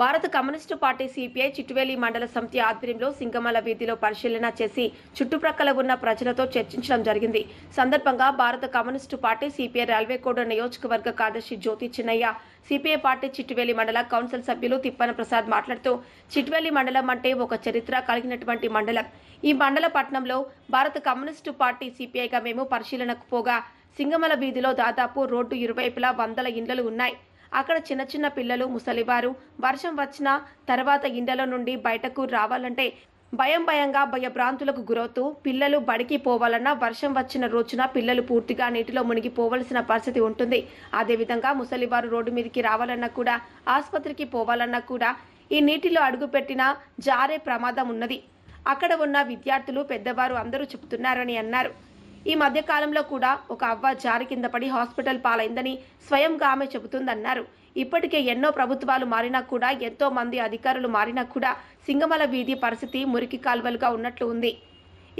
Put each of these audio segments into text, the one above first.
భారత communist party CPI చిట్టువేలి మండల సమితి ఆధ్వర్యంలో సింగమల వీధిలో పరిశీలన చేసి చుట్టుప్రక్కల ఉన్న ప్రజలతో చర్చించడం జరిగింది. సందర్భంగా భారత కమ్యూనిస్టు పార్టీ సిపిఐ రైల్వే కోడ నియోజకవర్గ కార్యదర్శి జ్యోతి చిన్నయ్య సిపిఐ పార్టీ చిట్టువేలి మండల కౌన్సిల్ సభ్యులు తిప్పన ప్రసాద్ మాట్లాడుతూ చిట్టువేలి మండలం అంటే ఒక చరిత్ర కలిగినటువంటి మండలం. ఈ మండల పట్టణంలో భారత కమ్యూనిస్టు పార్టీ సిపిఐగా మేము పరిశీలనకు పోగా సింగమల వీధిలో దాదాపు రోడ్డు ఇరువైపులా వందల ఇండ్లు ఉన్నాయి. అక్కడ చిన్న చిన్న పిల్లలు ముసలివారు. వర్షం వచ్చిన తర్వాత ఇండ్ల నుండి బయటకు రావాలంటే భయం భయంగా భయభ్రాంతులకు గురవుతూ పిల్లలు బడికి పోవాలన్నా వర్షం వచ్చిన రోజున పిల్లలు పూర్తిగా నీటిలో మునిగిపోవలసిన పరిస్థితి ఉంటుంది. అదేవిధంగా ముసలివారు రోడ్డు మీదకి రావాలన్నా కూడా ఆసుపత్రికి పోవాలన్నా కూడా ఈ నీటిలో అడుగుపెట్టిన జారే ప్రమాదం ఉన్నది. అక్కడ ఉన్న విద్యార్థులు పెద్దవారు అందరూ చెబుతున్నారని అన్నారు. ఈ మధ్య కాలంలో కూడా ఒక అవ్వ జారి కింద పడి హాస్పిటల్ పాలైందని స్వయంగా ఆమె చెబుతుందన్నారు. ఇప్పటికే ఎన్నో ప్రభుత్వాలు మారినా కూడా ఎంతో మంది అధికారులు మారినా కూడా సింగమల వీధి పరిస్థితి మురికి కాల్వలుగా ఉన్నట్లు ఉంది.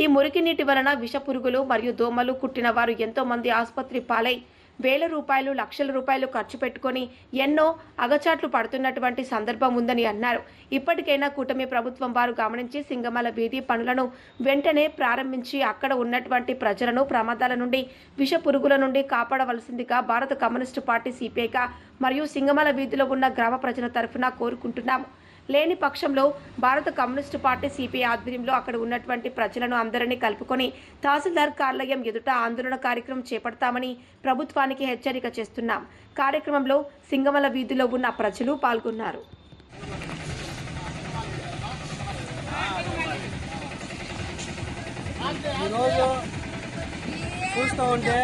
ఈ మురికి నీటి వలన విష పురుగులు మరియు దోమలు కుట్టిన వారు ఎంతో మంది ఆసుపత్రి పాలై వేల రూపాయలు లక్షల రూపాయలు ఖర్చు పెట్టుకొని ఎన్నో అగచాట్లు పడుతున్నటువంటి సందర్భం ఉందని అన్నారు. ఇప్పటికైనా కూటమి ప్రభుత్వం వారు గమనించి సింగమల వీధి పనులను వెంటనే ప్రారంభించి అక్కడ ఉన్నటువంటి ప్రజలను ప్రమాదాల నుండి విష పురుగుల నుండి కాపాడవలసిందిగా భారత కమ్యూనిస్టు పార్టీ సిపిఐగా మరియు సింగమల వీధిలో ఉన్న గ్రామ ప్రజల తరఫున కోరుకుంటున్నాము. లేని పక్షంలో భారత కమ్యూనిస్టు పార్టీ సిపిఐ ఆధ్వర్యంలో అక్కడ ఉన్నటువంటి ప్రజలను అందరినీ కలుపుకొని తహసీల్దార్ కార్యాలయం ఎదుట ఆందోళన కార్యక్రమం చేపడతామని ప్రభుత్వానికి హెచ్చరిక చేస్తున్నాం. కార్యక్రమంలో సింగమల వీధిలో ఉన్న ప్రజలు పాల్గొన్నారు. ఈరోజు చూస్తూ ఉంటే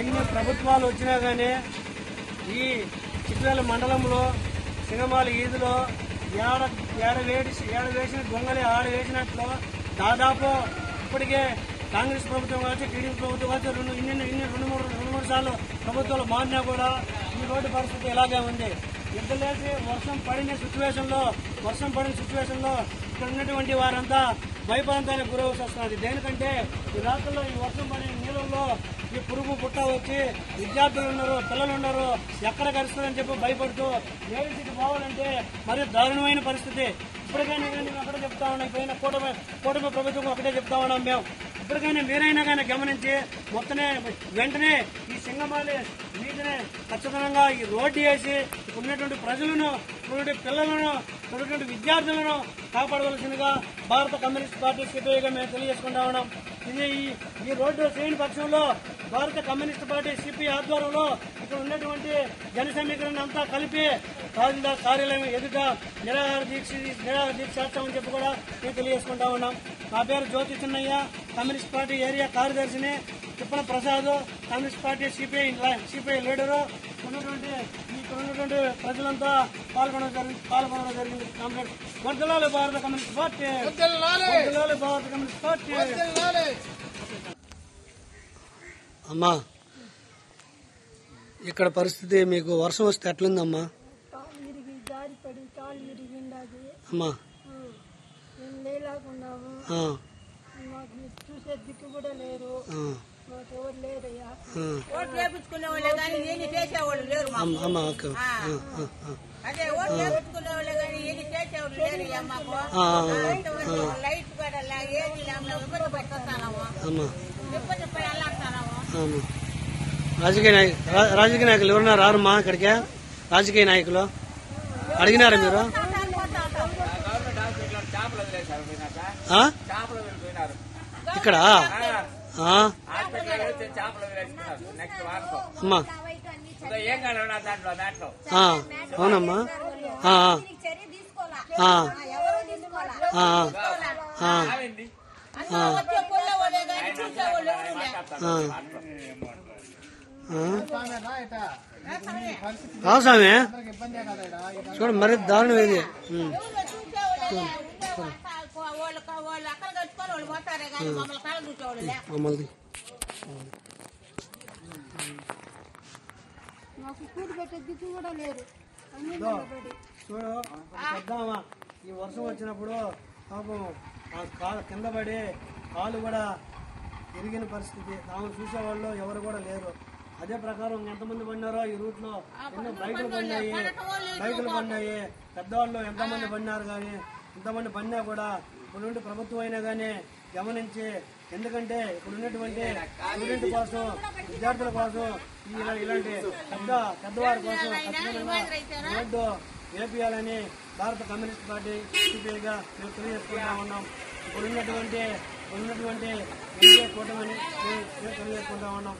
ఎన్ని ప్రభుత్వాలు వచ్చినా కానీ ఈ చిత్రాల మండలంలో సింగమాల ఈదులో ఏడ ఏడ వేడి ఏడ వేసిన దొంగలు ఆడ వేసినట్లు దాదాపు ఇప్పటికే కాంగ్రెస్ ప్రభుత్వం కావచ్చు టీడీపీ ప్రభుత్వం కావచ్చు రెండు ఇన్ని ఇన్ని రెండు మూడు రెండు మూడు సార్లు ప్రభుత్వాలు మారినా కూడా ఈ రోడ్డు పరిస్థితి ఇలాగే ఉంది? ఇద్దలేసి వర్షం పడిన సిచ్యువేషన్లో వర్షం పడిన సిచ్యువేషన్లో ఇక్కడ ఉన్నటువంటి వారంతా భయప్రాంతానికి గురవలసి వస్తున్నది దేనికంటే ఈ రాత్రుల్లో ఈ వర్షం పడిన నీళ్ళల్లో ఈ పురుగు పుట్ట వచ్చి విద్యార్థులు ఉన్నారు పిల్లలు ఉన్నారు ఎక్కడ కలుస్తుందని చెప్పి భయపడుతూ ఏడింటికి పోవాలంటే మరి దారుణమైన పరిస్థితి. ఇప్పటికైనా కానీ మేము ఒకటే చెప్తా ఉన్నాం. పోయిన కూటమి కూటమి ప్రభుత్వం ఒకటే చెప్తా ఉన్నాం మేము. ఇప్పటికైనా మీరైనా కానీ గమనించి మొత్తనే వెంటనే ఈ సింగమాలి నీటిని ఖచ్చితంగా ఈ రోడ్డు వేసి ఉన్నటువంటి ప్రజలను ఉన్నటువంటి పిల్లలను ఉన్నటువంటి విద్యార్థులను కాపాడవలసిందిగా భారత కమ్యూనిస్ట్ పార్టీ సిపిఐగా మేము తెలియజేసుకుంటా ఉన్నాం. ఇది ఈ ఈ రోడ్డు చేయని పక్షంలో భారత కమ్యూనిస్ట్ పార్టీ సిపిఐ ఆధ్వర్యంలో ఇక్కడ ఉన్నటువంటి జన సమీకరణ అంతా కలిపి తహసీల్దార్ కార్యాలయం ఎదుట నిరాహార దీక్ష నిరాహార దీక్ష చేస్తామని చెప్పి కూడా మేము తెలియజేసుకుంటా ఉన్నాం. నా పేరు Jyothi Chinnaiah communist party area కార్యదర్శిని Tippana Prasad communist party CPI CPI leader. ఉన్నటువంటి ఇక్కడ ఉన్నటువంటి ప్రజలంతా పాల్గొనడం జరిగింది పాల్గొనడం జరిగింది. కామ్రేడ్ వర్దలాలి భారత కమ్యూనిస్ట్ పార్టీ. వర్ధిల్లాలి భారత కమ్యూనిస్ట్ పార్టీ. అమ్మా ఇక్కడ పరిస్థితి మీకు వర్షం వస్తే ఎట్లుందమ్మా? అమ్మా. చూసే దిక్కు కూడా లేరు అమ్మ ఓకే. అదే ఓట్లు లైట్ పడాలా ఏది ఇబ్బంది పట్టుకొస్తాము అమ్మ. ఇబ్బంది పడి వెళ్ళాస్తాము అమ్మ రాజకీయ రాజకీయ నాయకులు ఎవరన్నా రారమ్మా ఇక్కడికి? రాజకీయ నాయకులు? అడిగినారా మీరు? ఇక్కడ? అమ్మా. అవునమ్మా. స్వామి. చూడు మరి దారుణం ఇది. మమ్మల్ని మాకు కూడి పెట్టే దిక్కు కూడా లేదు. చూడు ఒక పెద్దామా. ఈ వర్షం వచ్చినప్పుడు పాపం ఆ కాలు కింద పడి కాలు కూడా ఎరిగిన పరిస్థితి. ఆమెను చూసేవాళ్ళు ఎవరు కూడా లేరు. అదే ప్రకారం ఎంతమంది పడినారో ఈ రూట్లో ఎన్నో బైకులు పడినాయి. బైకులు పడినాయి. పెద్దవాళ్ళు ఎంతమంది పడినారు కానీ ఇంతమంది పడినా కూడా ఇప్పుడుండి ప్రభుత్వం అయినా కానీ గమనించి ఎందుకంటే ఇప్పుడు ఉన్నటువంటి స్టూడెంట్ కోసం విద్యార్థుల కోసం ఇలాంటి పెద్ద పెద్దవారి కోసం ఖచ్చితంగా రోడ్డు వేపియాలని భారత కమ్యూనిస్ట్ పార్టీ సిపిఐగా మేము తెలియజేసుకుంటా ఉన్నాం. ఇప్పుడు ఉన్నటువంటి ఉన్నటువంటి ఎన్డీఏ కూటమిని తెలియజేసుకుంటా ఉన్నాం.